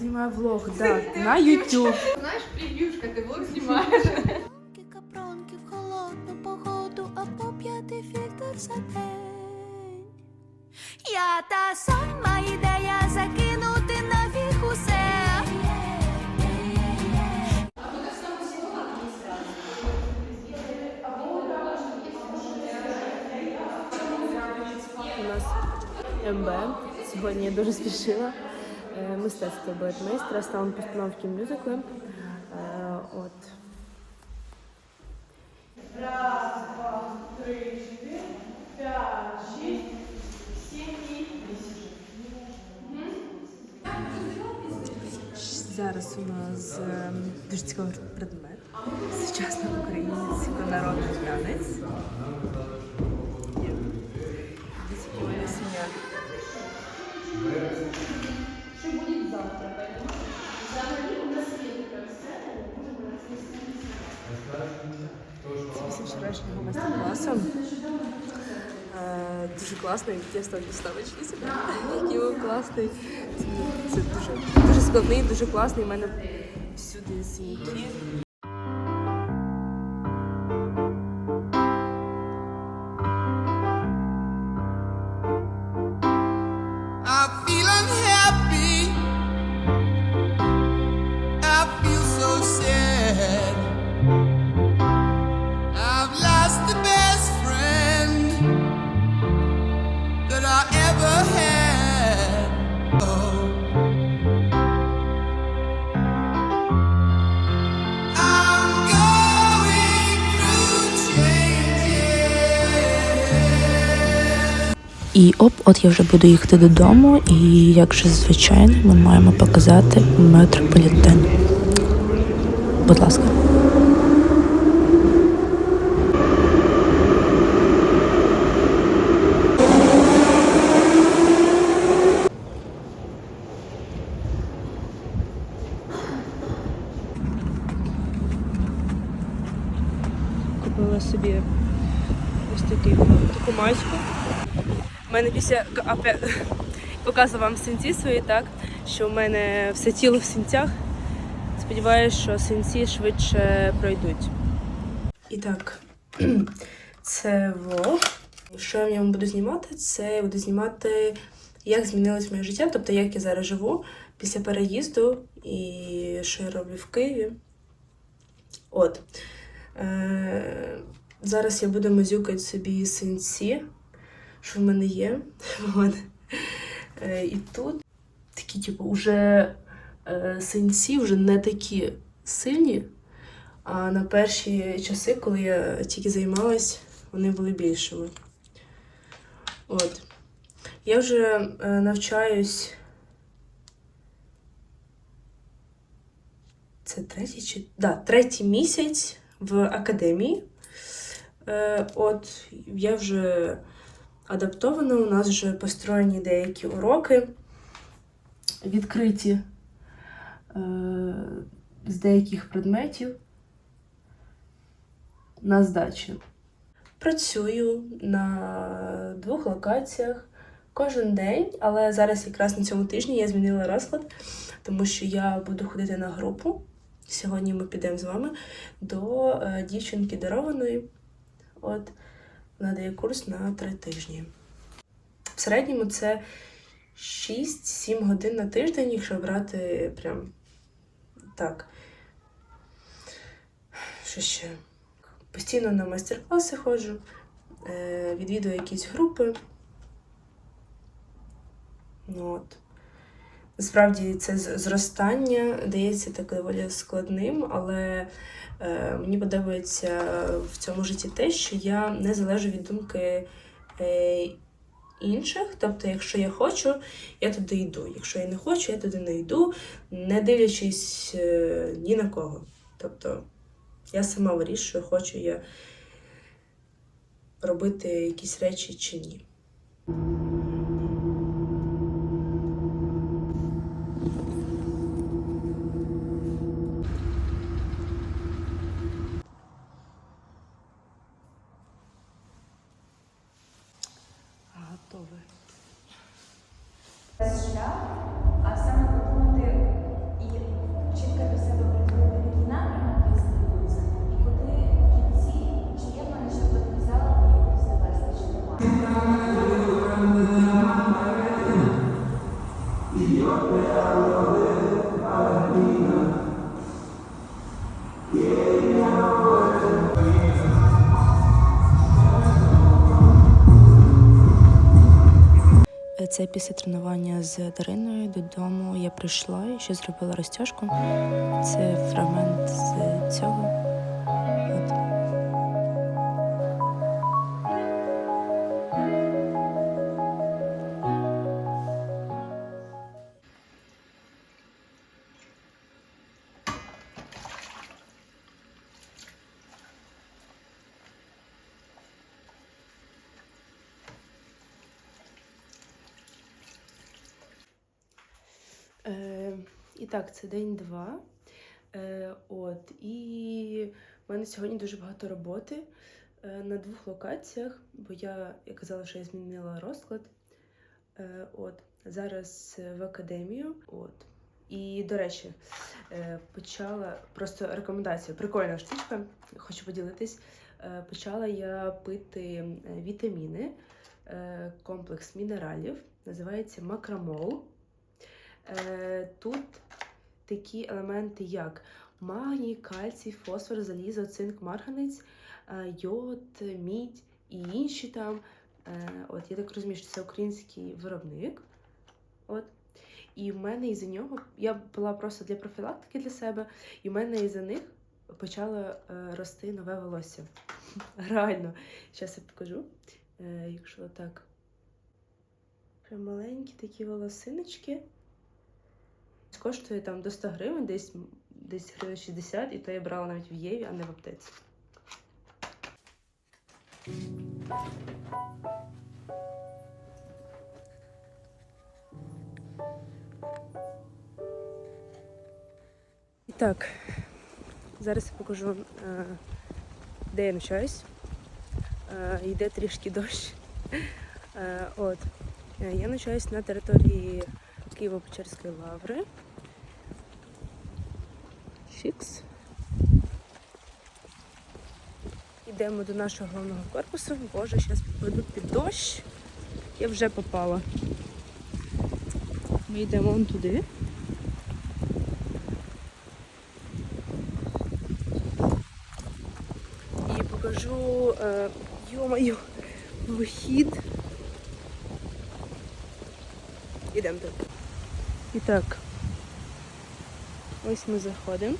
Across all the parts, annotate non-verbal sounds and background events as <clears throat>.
знімаю влог, да, <laughs> на YouTube. Знаєш, прев'юшка, ти влог знімаєш. Капронки в холодну погоду, а поп'яти фільтр за день. Я та сама ідея закинути нафіг усе. У нас МБ. Сьогодні я дуже спішила. Е, Мистецтво балетмейстера, ставимо постановки мюзикли. Е, От. Зараз у нас е, дуже цікавий предмет. Сучасний український народний танець. Вчорашнього майстер-класу. Е, Дуже класний, я ставлю ставочки себе. Який класний. Це, дуже, дуже складний, дуже класний. У мене всюди синяки. Оп, от я вже буду їхати додому, і як же звичайно, ми маємо показати метрополітен. Будь ласка. Купила собі ось такий, таку маску. У мене після показую вам синці свої, так? Що в мене все тіло в синцях. Сподіваюсь, що синці швидше пройдуть. І так, <clears throat> це влог. Що я в ньому буду знімати? Це я буду знімати, як змінилось моє життя, тобто як я зараз живу після переїзду і що я роблю в Києві. От. Е, зараз я буду мазюкати собі синці, що в мене є. <laughs> Мене. Е, і тут такі, типу, уже е, синці вже не такі сильні. А на перші часи, коли я тільки займалась, вони були більшими. От. Я вже е, навчаюсь. Це третій чи. Да, третій місяць в академії. От, я вже адаптована, у нас вже построєні деякі уроки, відкриті е, з деяких предметів на здачу. Працюю на двох локаціях кожен день, але зараз якраз на цьому тижні я змінила розклад, тому що я буду ходити на групу. Сьогодні ми підемо з вами до е, дівчинки дарованої. От, вона дає курс на три тижні. В середньому це 6-7 годин на тиждень, якщо брати прям так. Що ще? Постійно на майстер-класи ходжу, е, відвідую якісь групи. Ну, от. Насправді це зростання дається так доволі складним, але е, мені подобається в цьому житті те, що я не залежу від думки е, інших. Тобто, якщо я хочу, я туди йду. Якщо я не хочу, я туди не йду, не дивлячись е, ні на кого. Тобто я сама вирішую, хочу я робити якісь речі чи ні. Готове. Після тренування з Дариною додому я прийшла і ще зробила розтяжку. Це фрагмент з цього. Е, і так, це день два. Е, от, і в мене сьогодні дуже багато роботи е, на двох локаціях, бо я, я казала, що я змінила розклад. Е, от, зараз е, в академію. От. І, до речі, е, почала просто рекомендація, прикольна штучка, хочу поділитись. Е, почала я пити вітаміни, комплекс мінералів, називається Макромол. Е, Тут такі елементи, як магній, кальцій, фосфор, залізо, цинк, марганець, е, йод, мідь і інші там. Е, От я так розумію, що це український виробник. От. І в мене із-за нього я пила просто для профілактики для себе, і в мене із-за них почало рости нове волосся. <laughs> Реально. Зараз я покажу. Якщо так. Маленькі такі волосиночки. Коштує там до 100 гривень, десь, десь гривень 60, і то я брала навіть в Єві, а не в аптеці. І так, зараз я покажу, е, де я навчаюсь. Е, Йде трішки дощ. Е, От. Я навчаюсь на території Києво-Печерської лаври. Фікс. Йдемо до нашого головного корпусу. Боже, зараз попаду під дощ. Я вже попала. Ми йдемо вон туди. І покажу, е, йо-моє, вихід. Ідемо тут. І так, ось ми заходимо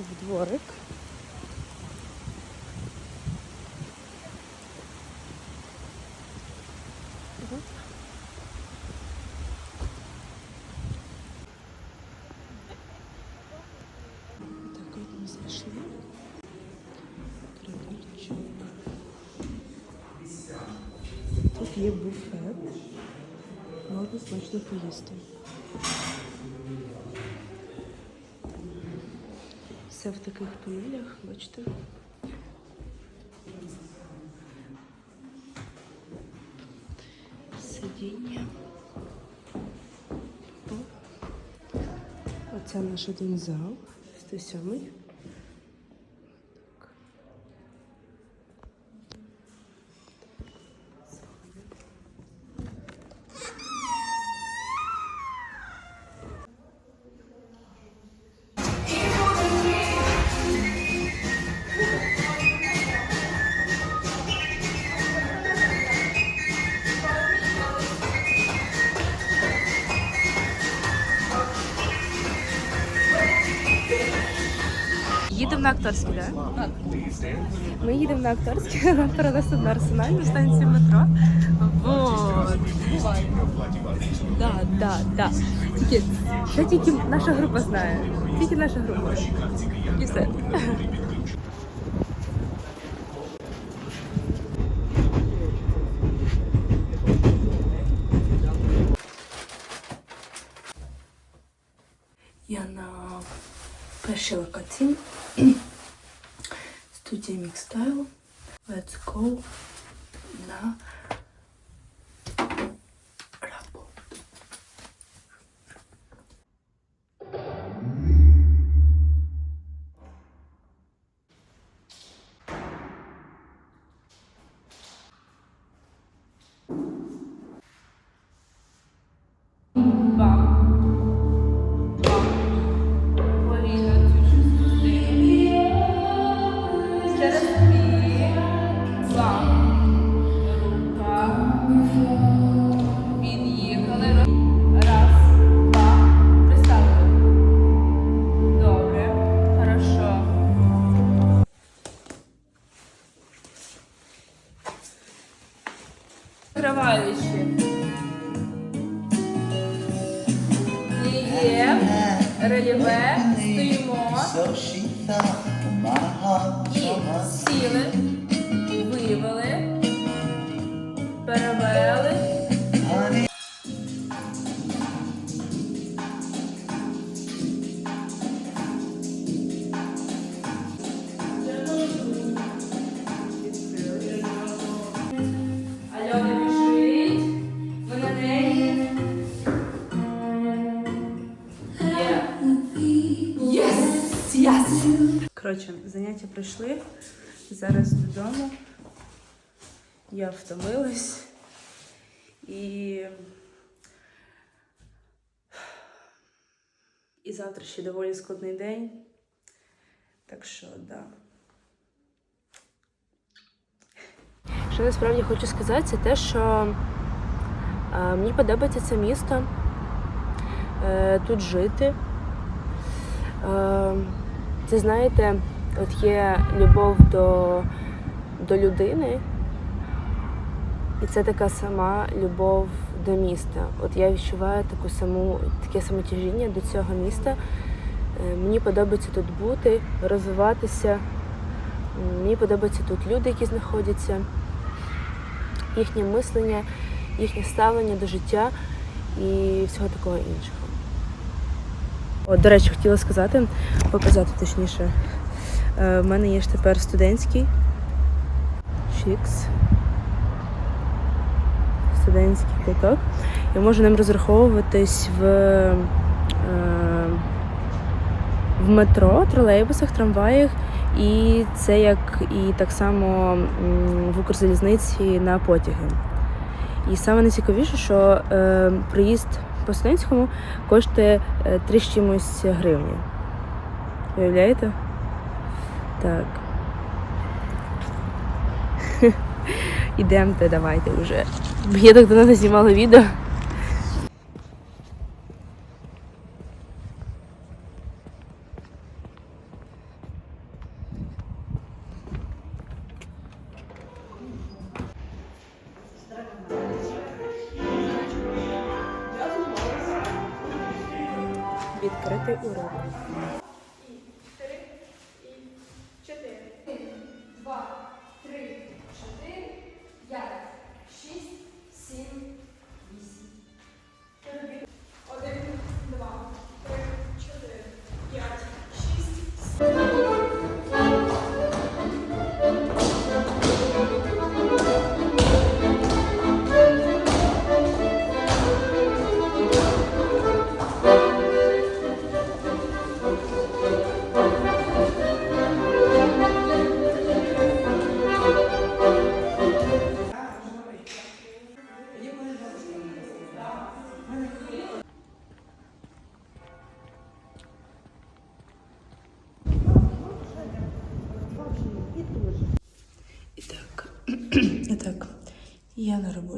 в дворик. Ага. Так, от ми зайшли. Коридорчик. Тут є буфет. Можна смачно поїсти. Все в таких панелях, бачите. Сидіння. Оце наш один зал. 107. Їдемо на акторський, так? Так. Ми їдемо на акторський, <laughs> нам перенесли на арсенальну станцію метро. Вот. Да, да, да. Тільки, це тільки наша група знає. Тільки наша група. І все. Я на першій локації. Студія Mixstyle. Let's go на реліве, стоїмо і сіли, вивели, перевели. Пройшли. Зараз додому. Я втомилась. І. І завтра ще доволі складний день. Так що, да. Що насправді хочу сказати, це те, що е, мені подобається це місто, е, тут жити. Е, це знаєте, от є любов до, до людини, і це така сама любов до міста. От я відчуваю таку саму, таке самотяжіння до цього міста. Е, Мені подобається тут бути, розвиватися. Мені подобаються тут люди, які знаходяться, їхнє мислення, їхнє ставлення до життя і всього такого іншого. От, до речі, хотіла сказати, показати точніше. Е, В мене є ж тепер студентський Чікс. Студентський квиток. Я можу ним розраховуватись в, е, в метро, тролейбусах, трамваях. І це як і так само в Укрзалізниці на потяги. І саме найцікавіше, що е, проїзд по студентському коштує е, 3 з чимось гривні. Уявляєте? Так. <laughs> Ідемте, давайте вже. Я так давно не знімала відео.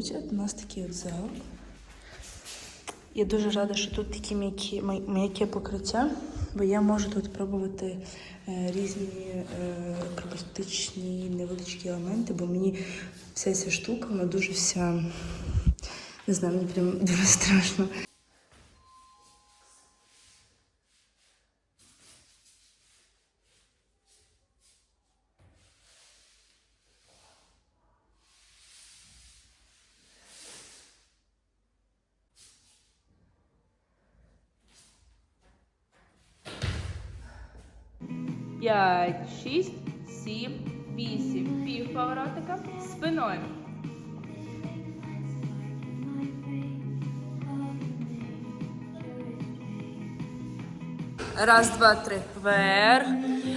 Я. У нас такий от зал. Я дуже рада, що тут такі м'які, м'яке покриття, бо я можу тут пробувати е, різні е, акробатичні невеличкі елементи, бо мені вся ця штука, вона дуже вся. Не знаю, мені прям дуже <laughs> страшно. П'ять, шість, сім, вісім. Пів поворотика спиною. Раз, два, три. Вверх.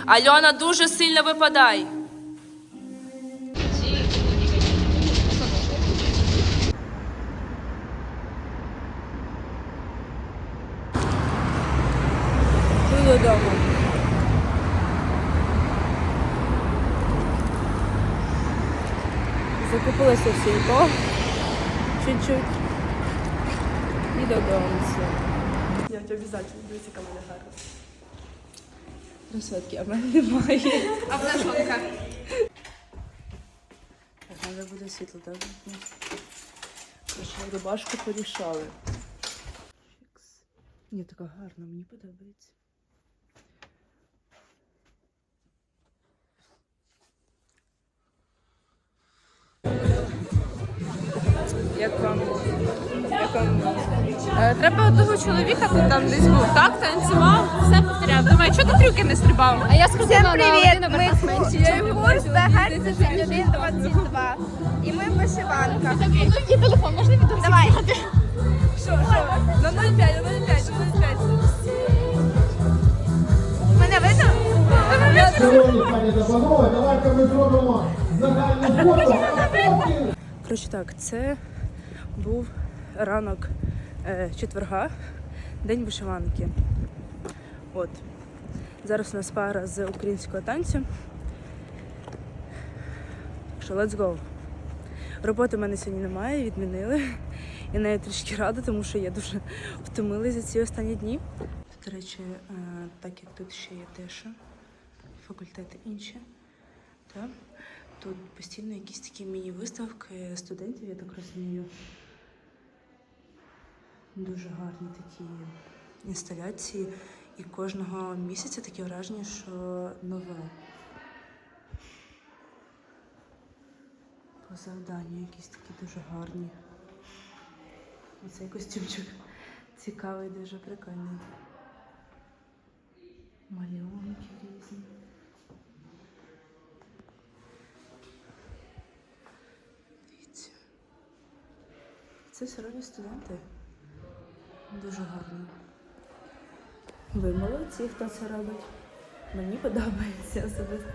Альона, дуже сильно випадай. Йду додому. В сільпо. Чуть-чуть. І додому. Я обов'язково дивіться, яка в мене гарна. Красотки, а в мене немає. Обнаженка. Так, треба буде світло, так? Рубашку порішали. Ні, така гарна, мені подобається. Як вам? Як вам? Е, Треба одного чоловіка, хто там десь був. Так, танцював, все повторяв. Думаю, чого ти трюки не стрибав? А я сказала, привіт! на Ми курс БГ 22. І ми вишиванка. Є телефон, можна відео? Давай. Що, що? На 0,5, на 0,5, на 0,5. Мене видно? Шановні пані та панове, давайте ми зробимо загальну фото. Коротше так, це був ранок е, четверга, день вишиванки. От. Зараз у нас пара з українського танцю. Що, let's go. Роботи в мене сьогодні немає, відмінили. Я навіть трішки рада, тому що я дуже втомилася ці останні дні. До речі, е, так як тут ще є теша, факультети інші, так? Тут постійно якісь такі міні-виставки студентів, я так розумію. Дуже гарні такі інсталяції. І кожного місяця таке враження, що нове. По завданню якісь такі дуже гарні. Оцей костюмчик цікавий, дуже прикольний. Малюнки різні. Дивіться. Це все роблять студенти. Дуже гарно. Ви молодці, хто це робить. Мені подобається особисто.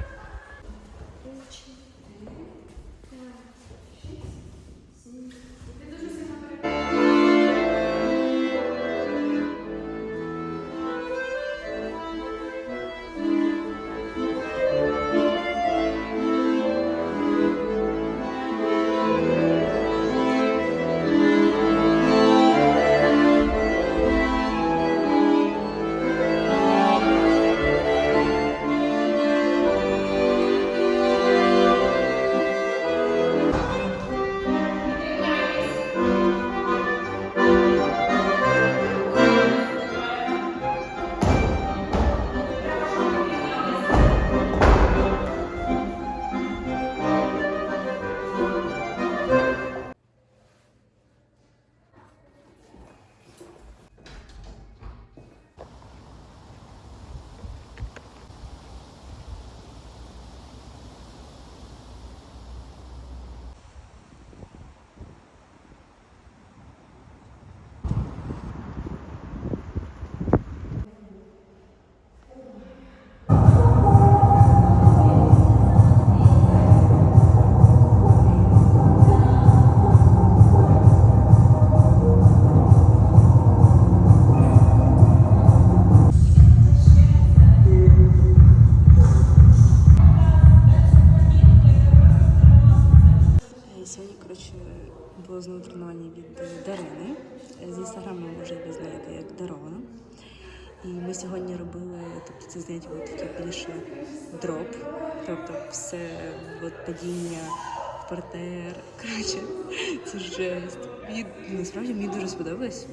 Дуже.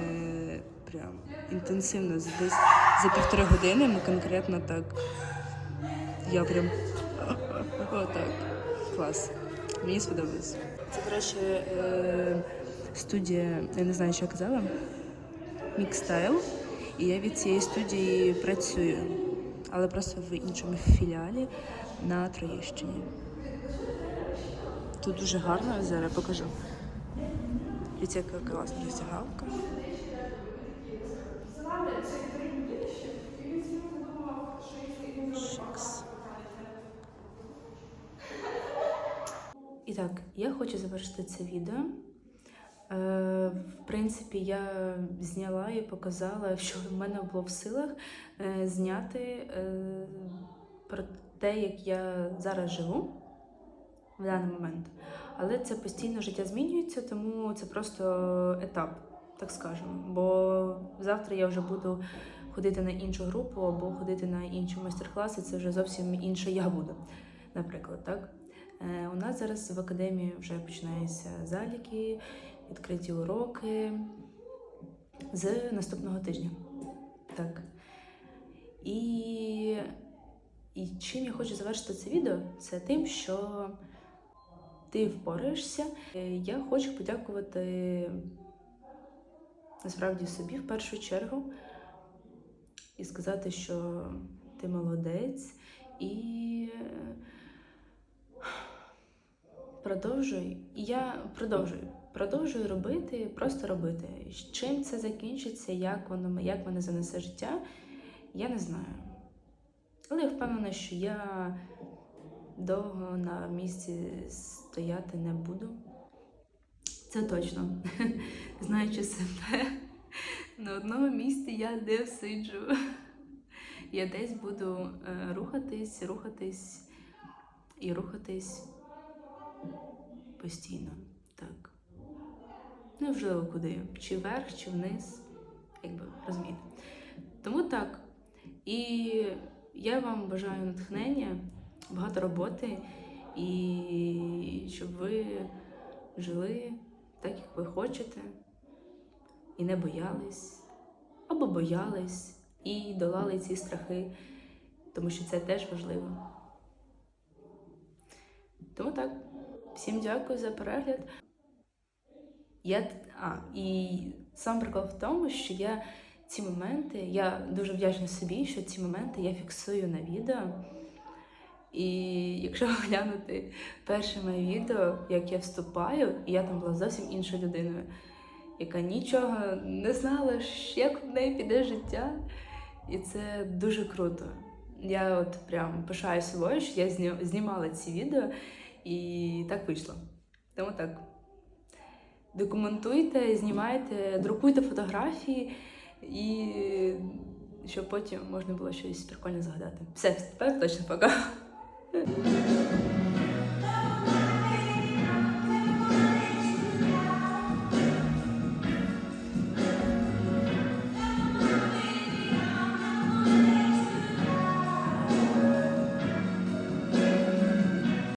Е, прям інтенсивно. З- Десь за півтори години ми конкретно так. Я прям <laughs> отак. Клас. Мені сподобалось. Це, речі, е, студія, я не знаю, що я казала. Мікстайл. І я від цієї студії працюю, але просто в іншому філіалі на Троєщині. Тут дуже гарно, зараз покажу. Дивіться, яка класна роздягалка. І так, я хочу завершити це відео. Е, в принципі, я зняла і показала, що в мене було в силах е, зняти е, про те, як я зараз живу в даний момент. Але це постійно життя змінюється, тому це просто етап, так скажемо. Бо завтра я вже буду ходити на іншу групу або ходити на інші майстер-класи, це вже зовсім інше я буду, наприклад, так? Е, У нас зараз в академії вже починаються заліки, відкриті уроки з наступного тижня. Так. І, і чим я хочу завершити це відео, це тим, що ти впораєшся. Е, Я хочу подякувати насправді собі в першу чергу і сказати, що ти молодець і продовжуй. І я продовжую. Продовжую робити, просто робити. Чим це закінчиться, як воно як мене занесе життя, я не знаю. Але я впевнена, що я довго на місці стояти не буду. Це точно. <laughs> Знаючи себе, на одному місці я не всиджу. Я десь буду е, рухатись, рухатись і рухатись постійно. Так. Неважливо куди. Чи вверх, чи вниз. Якби розумієте. Тому так. І я вам бажаю натхнення, багато роботи, і щоб ви жили так, як ви хочете, і не боялись, або боялись, і долали ці страхи, тому що це теж важливо. Тому так, всім дякую за перегляд. Я, а, і сам прикол в тому, що я ці моменти, я дуже вдячна собі, що ці моменти я фіксую на відео. І якщо <laughs> глянути перше моє відео, як я вступаю, і я там була зовсім іншою людиною, яка нічого не знала, як в неї піде життя. І це дуже круто. Я от прям пишаю собою, що я знімала ці відео, і так вийшло. Тому так. Документуйте, знімайте, друкуйте фотографії, і щоб потім можна було щось прикольне згадати. Все, тепер точно пока. Thank <laughs> you.